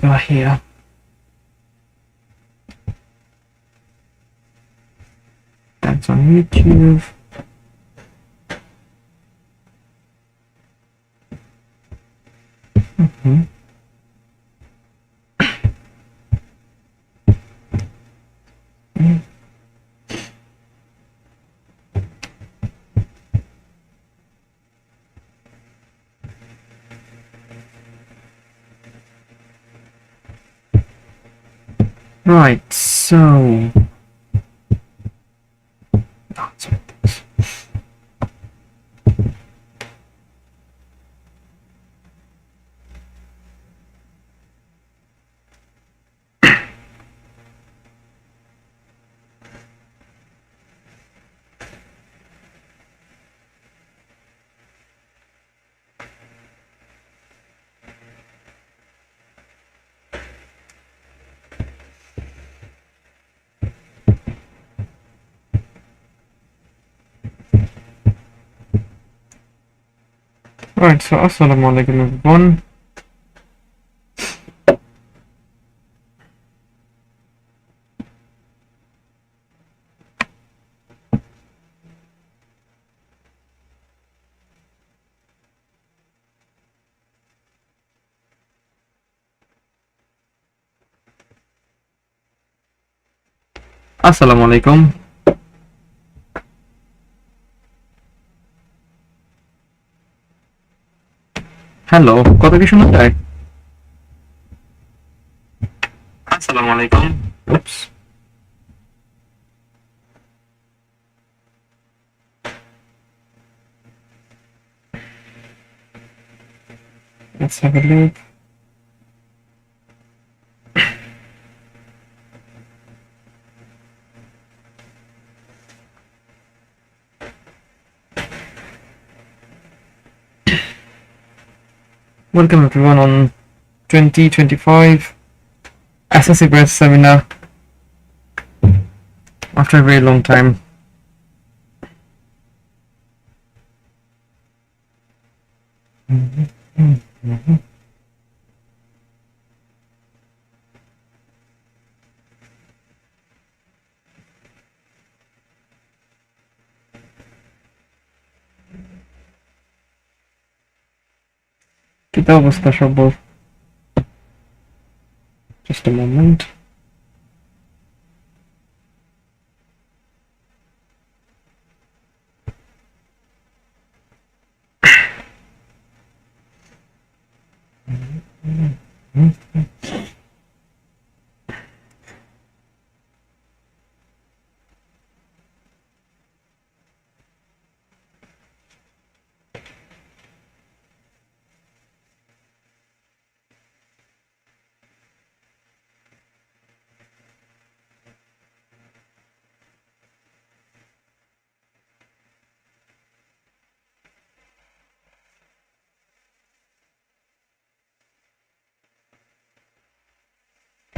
got here? That's on YouTube. Mhm. Right, so. Right, so assalamu alaikum everyone. Assalamu alaikum. Hello কথা কি শোনা যায় আসসালামু আলাইকুম উপস Let's have a look. Welcome everyone on 2025 SSC Breast Seminar. After a very long time. Mm-hmm. Mm-hmm. Mm-hmm. কিতা অবস্থা সবর Just a moment.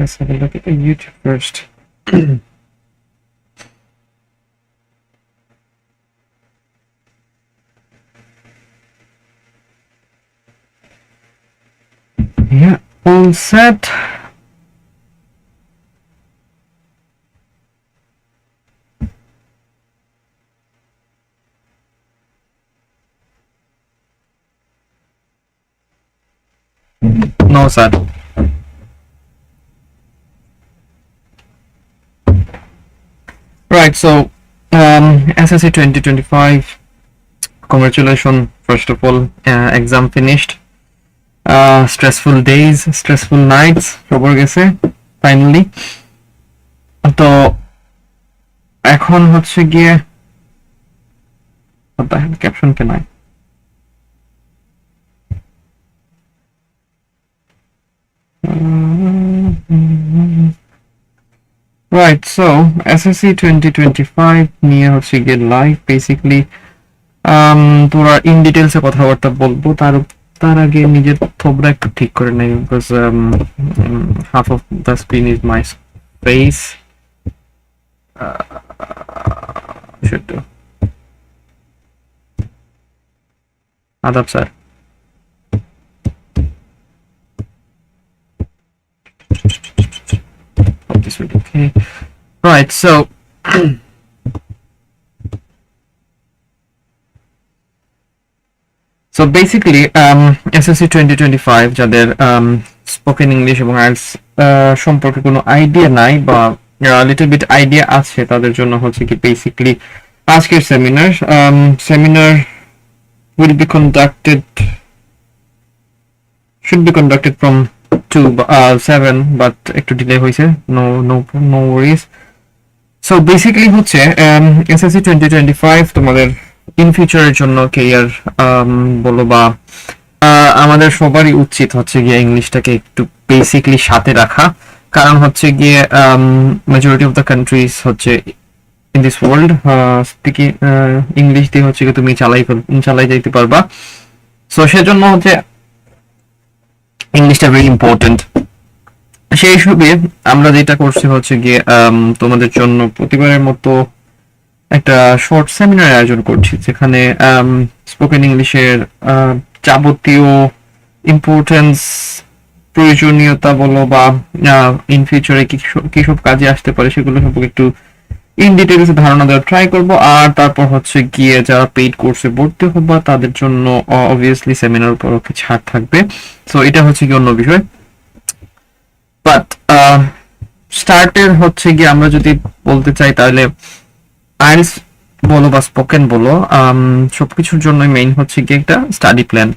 Let's have a look at the YouTube first. yeah, all set. No, sir. Right, so um, SSC 2025, congratulations, first of all, uh, exam finished. Uh, stressful days, stressful nights, সবার গেছে finally তো এখন হচ্ছে গিয়ে caption কে নাই Right, so SSC 2025 নিয়ে হচ্ছে গিয়ে লাইভ বেসিকলি তোরা ইন ডিটেলসে কথাবার্তা বলব তার তার আগে নিজের থোবরা একটু ঠিক করে নেই because half of the screen is my face আদাব sir Right, so. So basically SSC twenty twenty five যাদের স্পোকেন ইংলিশ এবং আইএলস সম্পর্কে কোনো আইডিয়া নাই বা লিটল বিট আইডিয়া আছে তাদের জন্য হচ্ছে কি বেসিক্যালি আজকের seminar seminar will be conducted should be conducted from 2 uh, 7 but একটু ডিলে হয়েছে হচ্ছে ফিউচারের জন্য কেরিয়ার বলো বা আমাদের সবারই উচিত হচ্ছে গিয়ে ইংলিশটাকে একটু বেসিকলি সাথে রাখা। কারণ হচ্ছে গিয়ে মেজরিটি অফ দ্য কান্ট্রিজ হচ্ছে in this world speaking English দিয়ে হচ্ছে গিয়ে তুমি চালাই চালাই যাইতে পারবা। সো সেজন্য হচ্ছে ইংলিশটা ভেরি ইম্পর্টেন্ট সেই হিসেবে আমরা যেটা করছি হচ্ছে গিয়ে তোমাদের জন্য প্রতিবারের মতো একটা শর্ট সেমিনার আয়োজন করছি, যেখানে স্পোকেন ইংলিশের যাবতীয় ইম্পর্টেন্স প্রয়োজনীয়তা বলো বা ইন ফিউচারে কি সব কাজে আসতে পারে সেগুলো সম্পর্কে একটু ইন ডিটেলস ধারণা দেওয়ার ট্রাই করব, আর তারপর হচ্ছে গিয়ে যারা পেইড কোর্সে ভর্তি হবা, তাদের জন্য অবভিয়াসলি সেমিনার উপর কি ছাড় থাকবে। সো এটা হচ্ছে কি অন্য বিষয়। বাট স্টার্টের হচ্ছে গিয়ে আমরা যদি বলতে চাই তাহলে আইএলস বলো বা স্পোকেন বলো সবকিছুর জন্যই মেইন হচ্ছে গিয়ে একটা স্টাডি প্ল্যান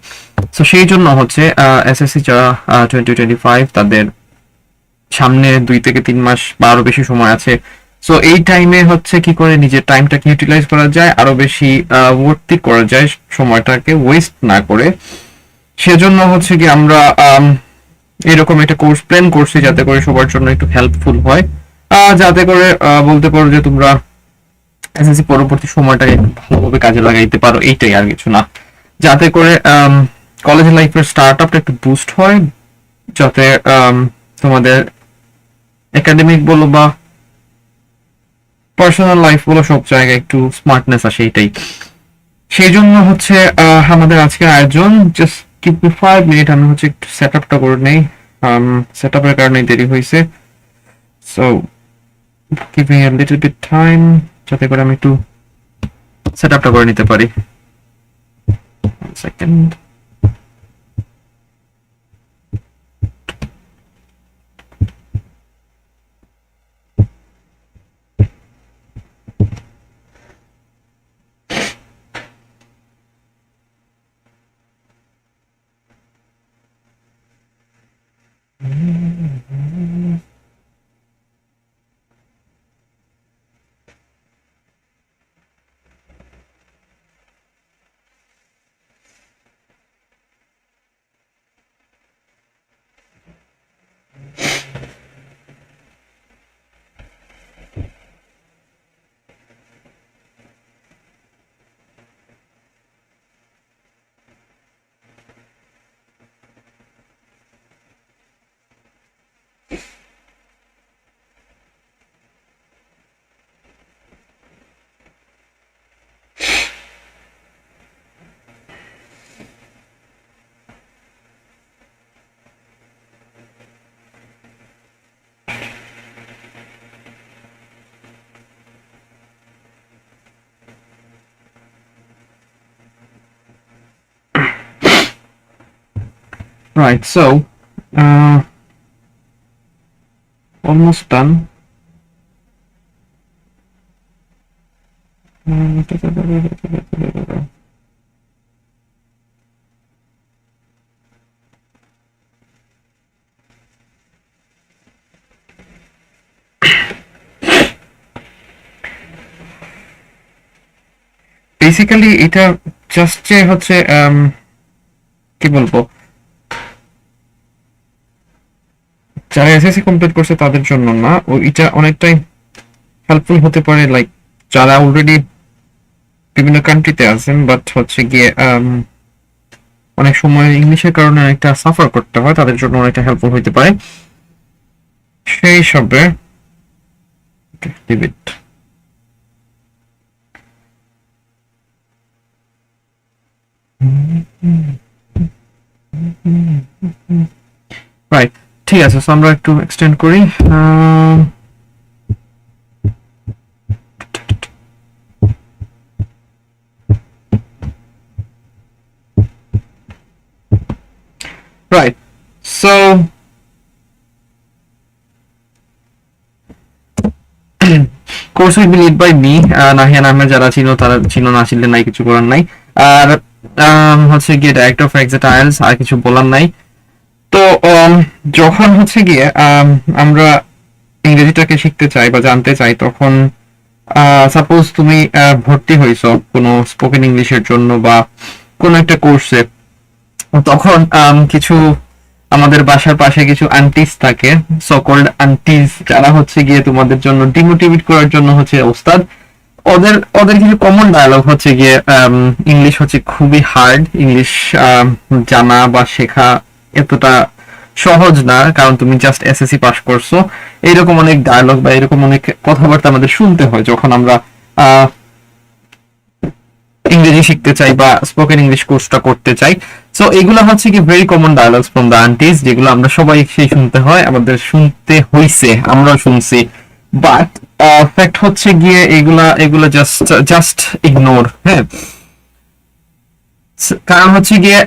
তো সেই জন্য হচ্ছে এসএসসি যারা টোয়েন্টি টোয়েন্টি ফাইভ তাদের সামনে দুই থেকে তিন মাস বা আরও বেশি সময় আছে সো এই টাইমে হচ্ছে কি করে নিজের টাইমটাকে ইউটিলাইজ করা যায় আরও বেশি ভর্তি করা যায় সময়টাকে ওয়েস্ট না করে। সেজন্য হচ্ছে কি আমরা আম, এরকম একটা কোর্স প্ল্যান করছি যাতে করে সবার জন্য একটু হেল্পফুল হয়। যাতে করে বলতে পারো যে তোমরা এসএসসি পরবর্তী সময়টাকে ভালোভাবে কাজে লাগাইতে পারো এইটাই আর কিছু না। যাতে করে কলেজ লাইফের স্টার্ট আপটা একটু বুস্ট হয় যাতে তোমাদের একাডেমিক বলো বা পার্সোনাল লাইফ বলো সব জায়গায় একটু স্মার্টনেস আসে এটাই। সেই জন্য হচ্ছে আমাদের আজকের আয়োজন just keep me five minute আমি হচ্ছে একটু সেট আপটা করে নেই। সেট আপের কারণে দেরি হয়েছে। So giving a little bit time যাতে করে আমি একটু সেট আপটা করে নিতে পারি। Second Right, so uh, almost done. Basically এটা জাস্ট যে হচ্ছে um, কি বলব যারা এসএসসি কমপ্লিট করছে তাদের জন্য না। ও এটা অনেকটাই হেল্পফুল হতে পারে লাইক যারা অলরেডি বিভিন্ন কান্ট্রিতে আছেন বাট হচ্ছে গিয়ে um, অনেক সময় ইংলিশের কারণে অনেকটা সাফার করতে হয় তাদের জন্য অনেকটা হেল্পফুল হতে পারে। সেই হিসাবে ইট রাইট ঠিক আছে সো আমরা একটু এক্সটেন্ড করি right so course will be lead by me Nahiyan Ahmed যারা ছিল, তারা ছিল না, ছিলেন নাই, কিছু করার নাই, আর um, হচ্ছে গিয়ে ডাইরেক্টর অফ এক্সিট আইলস আর কিছু বলার নাই তো um, যখন হচ্ছে গিয়ে um, আমরা ইংরেজিটাকে শিখতে চাই বা জানতে চাই তখন সাপোজ তুমি ভর্তি হয়েছো কোনো স্পোকেন ইংলিশের জন্য বা কোনো একটা কোর্সে তখন um, কিছু আমাদের বাসার পাশে কিছু আন্টিস থাকে সকল্ড আন্টিস যারা হচ্ছে গিয়ে তোমাদের জন্য ডিমোটিভেট করার জন্য হচ্ছে ওস্তাদ। ওদের ওদের কিছু কমন ডায়ালগ হচ্ছে গিয়ে ইংলিশ হচ্ছে খুবই হার্ড ইংলিশ জানা বা শেখা এতটা সহজ না, কারণ তুমি জাস্ট এসএসসি পাস করছ। এইরকম অনেক ডায়ালগ বা এরকম অনেক কথাবার্তা আমাদের শুনতে হয় যখন আমরা ইংরেজি শিখতে চাই বা স্পোকেন ইংলিশ কোর্সটা করতে চাই। সো এগুলো হচ্ছে কি very common dialogues from the aunties যেগুলো আমরা সবাই সেই শুনতে হয়, আমাদের শুনতে হইছে, আমরাও শুনছি। বাট ফ্যাক্ট হচ্ছে গিয়ে এগুলা, এগুলো জাস্ট জাস্ট ইগনোর হ্যাঁ? কারণ হচ্ছে গিয়ে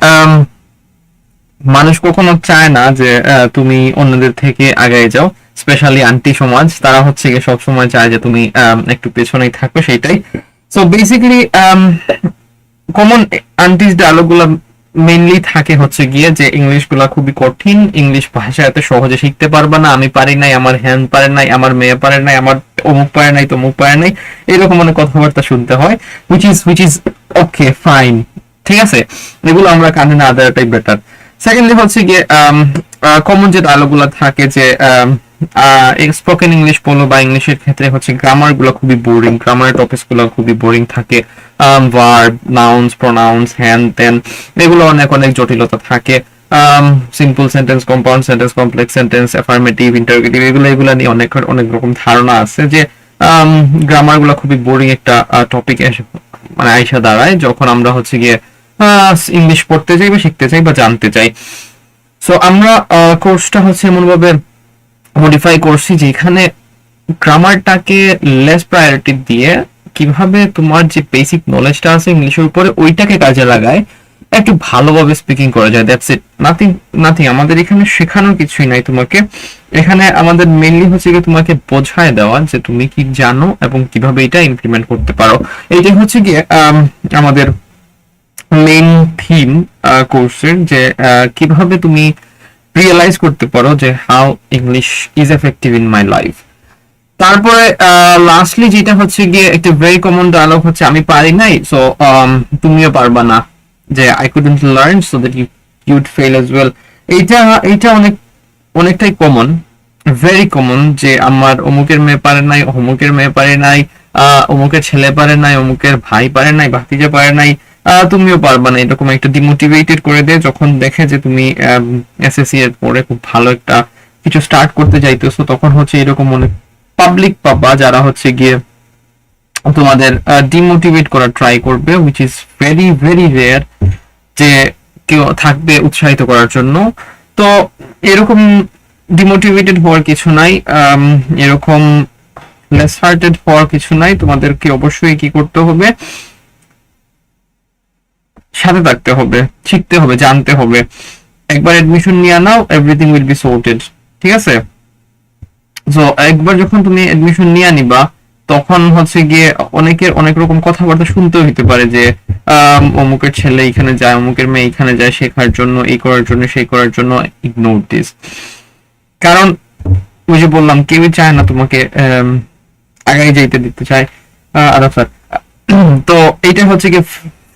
মানুষ কখনো চায় না যে তুমি অন্যদের থেকে আগায় যাও স্পেশালি আন্টি সমাজ। তারা হচ্ছে গিয়ে সবসময় চায় যে তুমি একটু পেছনেই থাকো, সেইটাই। সো বেসিক্যালি কমন আন্টিস ডায়লগগুলো মেইনলি থাকে হচ্ছে গিয়ে যে ইংলিশ খুবই কঠিন। ইংলিশ ভাষা এত সহজে শিখতে পারবা না। আমি পারি নাই, আমার হ্যান্ড পারে নাই, আমার মেয়ে পারে নাই, আমার অমুক পারে নাই, তমুক পারে নাই, এরকম অনেক কথাবার্তা শুনতে হয় which is which is okay fine ঠিক আছে? এগুলো আমরা কানে না দেওয়াটাই বেটার সেকেন্ডলি হচ্ছে গিয়ে কমন যে ডায়লগগুলো থাকে যে স্পোকেন ইংলিশ বলো বা ইংলিশের ক্ষেত্রে হচ্ছে গ্রামারগুলো খুবই বোরিং গ্রামার টপিকসগুলো খুবই বোরিং থাকে ভার্ব নাউন্স প্রোনাউন্স হ্যান তেন এগুলো অনেক অনেক জটিলতা থাকে simple sentence compound sentence complex sentence affirmative interrogative এগুলো এগুলো নিয়ে অনেক অনেক রকম ধারণা আছে যে গ্রামারগুলো খুবই বোরিং একটা টপিক মানে আইসা দাঁড়ায়, যখন আমরা হচ্ছে গিয়ে ইংলিশ পড়তে চাই বা শিখতে চাই বা জানতে চাই। সো আমরা কোর্সটা হচ্ছে এমন ভাবে মডিফাই করছি যেখানে গ্রামারটাকে লেস প্রায়োরিটি দিয়ে কীভাবে তোমার যে বেসিক নলেজটা আছে ইংলিশের উপরে ওইটাকে কাজে লাগায় একটু ভালোভাবে স্পিকিং করা যায় দ্যাটস ইট নাথিং নাথিং আমাদের এখানে শেখানোর কিছুই নাই তোমাকে। এখানে আমাদের মেইনলি হচ্ছে কি তোমাকে বোঝায় দেওয়া যে তুমি কি জানো এবং কীভাবে এটা ইমপ্লিমেন্ট করতে পারো। এইটাই হচ্ছে গিয়ে আম, আমাদের মেইন থিম কোর্সের যে আহ, কীভাবে তুমি রিয়েলাইজ করতে পারো যে how English is effective in my life তারপরে লাস্টলি যেটা হচ্ছে গিয়ে একটা ভেরি কমন ডায়লগ হচ্ছে আমি পারি নাই সো তুমিও পারবা না। যে I couldn't learn so that you you'd fail as well এইটা এইটা অনেক অনেকটাই কমন ভেরি কমন যে আমার অমুকের মেয়ে পারে নাই অমুকের মেয়ে পারে নাই অমুকের ছেলে পারে নাই অমুকের ভাই পারে নাই ভাতিজা পারে নাই তুমিও পারবা না, এরকম একটা ডিমোটিভেটেড করে দেয় যখন দেখে যে তুমি এসএসসি এর পরে খুব ভালো একটা কিছু স্টার্ট করতে যাইতেছো, তখন হচ্ছে এরকম অনেক পাবলিক পাবা যারা হচ্ছে গিয়ে তোমাদের ডিমোটিভেট করা ট্রাই করবে which is very very rare যে কেউ থাকবে উৎসাহিত করার জন্য। তো এরকম ডিমোটিভেটেড হওয়ার কিছু নাই এরকম লেস হার্টেড হওয়ার কিছু নাই, তোমাদেরকে অবশ্যই কি করতে হবে? সাথে থাকতে হবে, শিখতে হবে, জানতে হবে। একবার এডমিশন নিয়ে now everything will be sorted ঠিক আছে? তো একবার যখন তুমি এডমিশন নিয়ে নিবা, তখন হচ্ছে গিয়ে অনেকের অনেক রকম কথাবার্তা শুনতে হইতে পারে যে অমুকের ছেলে এখানে যায়, অমুকের মেয়ে এখানে যায়, শেখার জন্য, এই করার জন্য, সেই করার জন্য ইগনোর দিস কারণ, ওই যে বললাম, কেউই চায় না তোমাকে আগাই যাইতে দিতে চায়। আদাব স্যার তো, এইটা হচ্ছে কি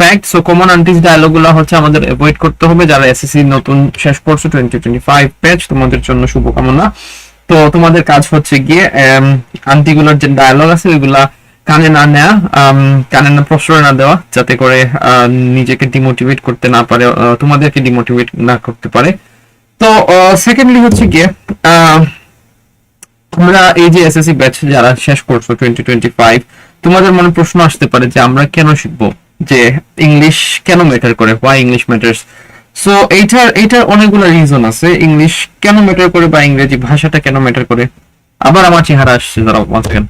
ফ্যাক্ট সো কমন আন্টিস ডায়লগগুলো হচ্ছে আমাদের অ্যাভয়েড করতে হবে যারা এসএসসি নতুন শেষ করছ টোয়েন্টি টোয়েন্টি ফাইভ ব্যাচ তোমাদের জন্য শুভকামনা। তো তোমাদের কাজ হচ্ছে গিয়ে আন্টিগুলোর যে ডায়লগ আছে, ওইগুলা কানে না নেওয়া কানে না প্রশ্রয় না দেওয়া, যাতে করে নিজেকে ডিমোটিভেট করতে না পারে তোমাদেরকে ডিমোটিভেট না করতে পারে। তো সেকেন্ডলি হচ্ছে গিয়ে তোমরা এই যে এসএসসি ব্যাচ যারা শেষ করছ টোয়েন্টি টোয়েন্টি ফাইভ তোমাদের মনে প্রশ্ন আসতে পারে যে আমরা কেন শিখব? যে ইংলিশ কেন ম্যাটার করে? হোয়াই ইংলিশ ম্যাটার্স সো এইটার এইটার অনেকগুলো রিজন আছে। ইংলিশ কেন ম্যাটার করে বা ইংরেজি ভাষাটা কেন ম্যাটার করে? আবার আমার চেহারা আসছে সেকেন্ড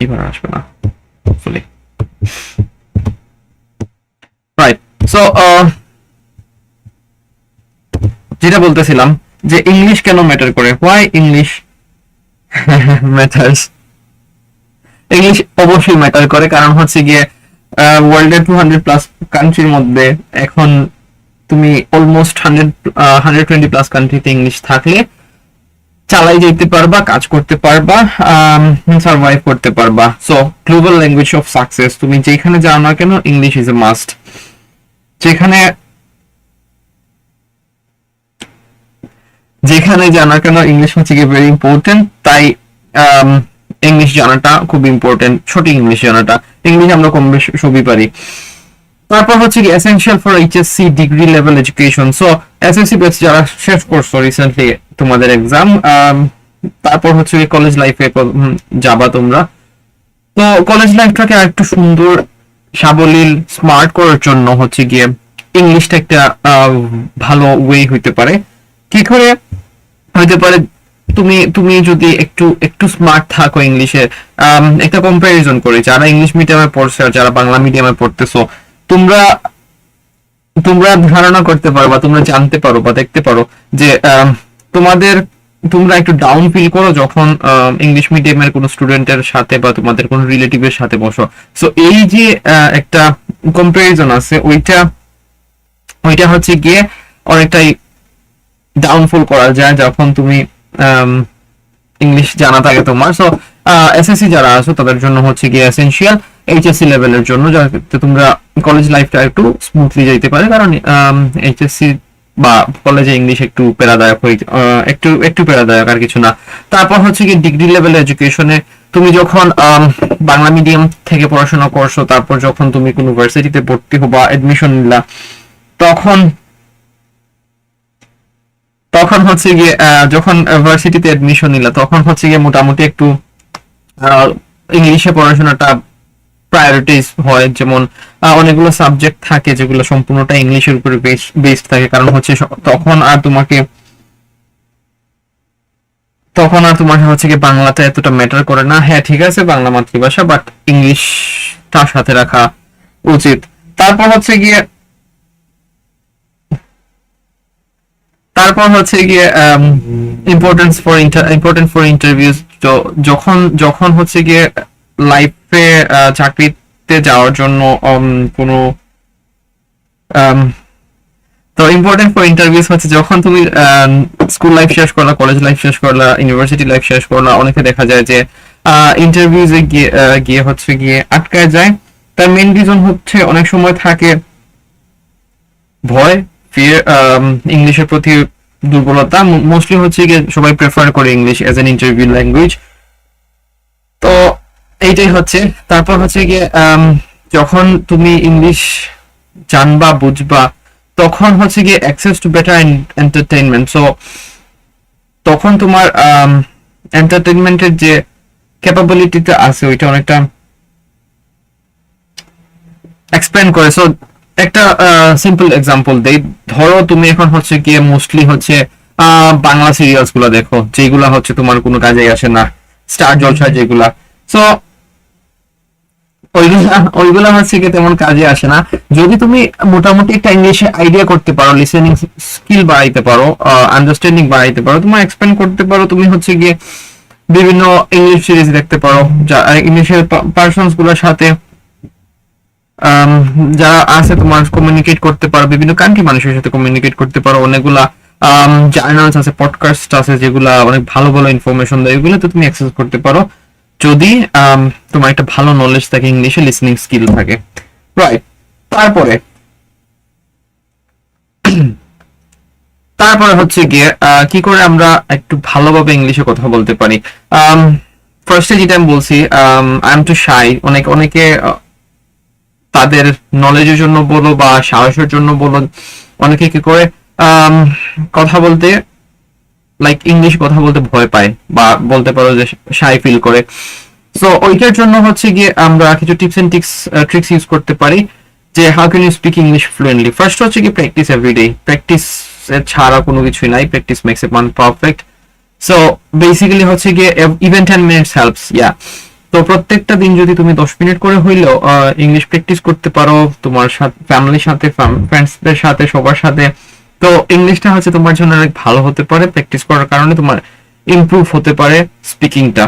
এবার আসবে না। রাইট সো যেটা বলতেছিলাম যে ইংলিশ কেন ম্যাটার করে? হোয়াই ইংলিশ ম্যাটার্স ইংলিশ অবশ্যই ম্যাটার করে, কারণ হচ্ছে গিয়ে ওয়ার্ল্ডের টু হান্ড্রেড প্লাস কান্ট্রির মধ্যে এখন তুমি almost hundred hundred twenty plus কান্ট্রিতে ইংলিশ থাকলে চালাই যেতে পারবা, কাজ করতে পারবা সার্ভাইভ করতে পারবা। So global language of success তুমি যেখানে যাও না কেন ইংলিশ ইজ এ মাস্ট যেখানে যেখানে জানা কেন ইংলিশ হচ্ছে ভেরি ইম্পর্টেন্ট তাই ইংলিশ জানাটা খুব ইম্পর্টেন্ট ছোট ইংলিশ জানাটা। ইংলিশ আমরা কম বেশি সবই পারি। তারপর হচ্ছে কি essential for HSC degree level education so SSC batch যারা শেষ করছ রিসেন্টলি তোমাদের এক্সাম তারপর হচ্ছে কি কলেজ লাইফে যাবা তোমরা। তো কলেজ লাইফটাকে আরেকটু সুন্দর, সাবলীল স্মার্ট করার জন্য হচ্ছে গিয়ে ইংলিশটা একটা ভালো ওয়ে হইতে পারে। কি করে? হইতে পারে তুমি তুমি যদি একটু একটু স্মার্ট থাকো ইংলিশে আম, একটা কম্প্যারিজন করি। যারা ইংলিশ মিডিয়ামে পড়ছে আর যারা বাংলা মিডিয়ামে পড়তেছো তোমরা তোমরা ধারণা করতে পারো বা তোমরা জানতে পারো বা দেখতে পারো যে তোমাদের তোমরা একটু ডাউন ফিল করো যখন ইংলিশ মিডিয়ামের কোনো স্টুডেন্টের সাথে বা তোমাদের কোনো রিলেটিভের সাথে বসো। সো এই যে আহ, একটা কম্প্যারিজন আছে ওইটা ওইটা হচ্ছে গিয়ে অনেকটাই ডাউনফল করা যায় যখন তুমি ইংলিশ জানা থাকে তোমার। সো এসএসসি যারা আছো তাদের জন্য হচ্ছে গিয়ে এসেনশিয়াল এইচএসসি লেভেলের জন্য যাতে তোমরা কলেজ লাইফটা একটু স্মুথলি যেতে পারে। কারণ এইচএসসি বা কলেজে ইংলিশ একটু প্যারাদায়ক হয়ে আহ, একটু একটু প্যারাদায়ক আর কিছু না। তারপর হচ্ছে কি ডিগ্রি লেভেল এডুকেশনে তুমি যখন আম, বাংলা মিডিয়াম থেকে পড়াশোনা করছ তারপর যখন তুমি কোনো ইউনিভার্সিটিতে ভর্তি হবা এডমিশন নিলা তখন তখন হচ্ছে গিয়ে যখন ইউনিভার্সিটিতে এডমিশন নিলা, তখন হচ্ছে গিয়ে মোটামুটি একটু ইংলিশে পড়াশোনাটা প্রায়োরিটিস হয়। যেমন অনেকগুলো সাবজেক্ট থাকে যেগুলো সম্পূর্ণটা ইংলিশের উপরে বেসড থাকে। কারণ হচ্ছে তখন আর তোমাকে, তখন আর তোমার হচ্ছে কি বাংলাটা এতটা ম্যাটার করে না। হ্যাঁ ঠিক আছে, বাংলা মাতৃভাষা বাট ইংলিশটা সাথে রাখা উচিত। তারপর হচ্ছে গিয়ে তারপর হচ্ছে গিয়ে importance for important for interviews যখন যখন হচ্ছে গিয়ে লাইফে চাকরিতে যাওয়ার জন্য উম, কোনো um, তো ইম্পর্টেন্ট ফর ইন্টারভিউস হচ্ছে যখন তুমি স্কুল লাইফ শেষ করলা কলেজ লাইফ শেষ করলা ইউনিভার্সিটি লাইফ শেষ করলা অনেকে দেখা যায় যে ইন্টারভিউজে গিয়ে গিয়ে হচ্ছে গিয়ে আটকায় যায়। তার মেন রিজন হচ্ছে অনেক সময় থাকে ভয় ফিয়ার ইংলিশের প্রতি দুর্বলতা মোস্টলি হচ্ছে গিয়ে সবাই প্রেফার করে English as an interview language তো এইটাই হচ্ছে। তারপর হচ্ছে গিয়ে যখন তুমি ইংলিশ জানবা, বুঝবা, তখন হচ্ছে গিয়ে access to better entertainment so তখন তোমার এন্টারটেইনমেন্টের যে ক্যাপাবিলিটিটা আছে, ওইটা অনেকটা এক্সপ্লেন করে। সো একটা সিম্পল এক্সাম্পল দেই। ধরো তুমি এখন হচ্ছে গিয়ে মোস্টলি হচ্ছে বাংলা সিরিয়ালসগুলা দেখো যেগুলা হচ্ছে তোমার কোনো কাজে আসে না। স্টার জলসা যেগুলা। সো ওইগুলা ওইগুলা হচ্ছে গিয়ে তেমন কাজে আসে না। যদি তুমি মোটামুটি একটা ইংলিশে আইডিয়া করতে পারো লিসেনিং স্কিল বাড়াইতে পারো আন্ডারস্ট্যান্ডিং বাড়াইতে পারো তোমার এক্সপ্লেন করতে পারো তুমি হচ্ছে গিয়ে বিভিন্ন ইংলিশ সিরিজ দেখতে পারো যা ইংলিশের পার্সনসগুলোর সাথে যারা আছে তোমার কমিউনিকেট করতে পারো, বিভিন্ন কান্ট্রি মানুষের সাথে কমিউনিকেট করতে পারো, অনেকগুলা জার্নালস আছে পডকাস্ট আছে, যেগুলা অনেক ভালো ভালো ইনফরমেশন দেয় এগুলোতে তুমি অ্যাক্সেস করতে পারো। যদি তোমার একটা ভালো নলেজ থাকে ইংলিশে লিসনিং স্কিল থাকে। রাইট তারপরে তারপরে হচ্ছে গিয়ে কি করে আমরা একটু ভালোভাবে ইংলিশে কথা বলতে পারি? ফার্স্টে যেটা আমি বলছি আই এম টু শাই অনেক, অনেকে তাদের নলেজের জন্য বলো বা সাহসের জন্য বলো, অনেকে কি করে কথা বলতে লাইক ইংলিশ কথা বলতে ভয় পায় বা বলতে পারো যে সাই ফিল করে। সো ওইটার জন্য হচ্ছে গিয়ে আমরা কিছু tips and tricks tricks use করতে পারি যে how can you speak English fluently first হচ্ছে কি প্র্যাকটিস এভরিডে প্র্যাকটিস ছাড়া কোনো কিছুই নাই। প্র্যাকটিস মেক্স এ মান পারফেক্ট সো বেসিক্যালি হচ্ছে গিয়ে even ten minutes helps yeah তো প্রত্যেকটা দিন যদি তুমি দশ মিনিট করে হইলেও ইংলিশ প্র্যাকটিস করতে পারো, তোমার সাথে ফ্যামিলির সাথে ফ্রেন্ডসদের সাথে, সবার সাথে। তো ইংলিশটা হচ্ছে তোমার জন্য অনেক ভালো হতে পারে প্র্যাকটিস করার কারণে তোমার ইমপ্রুভ হতে পারে স্পিকিংটা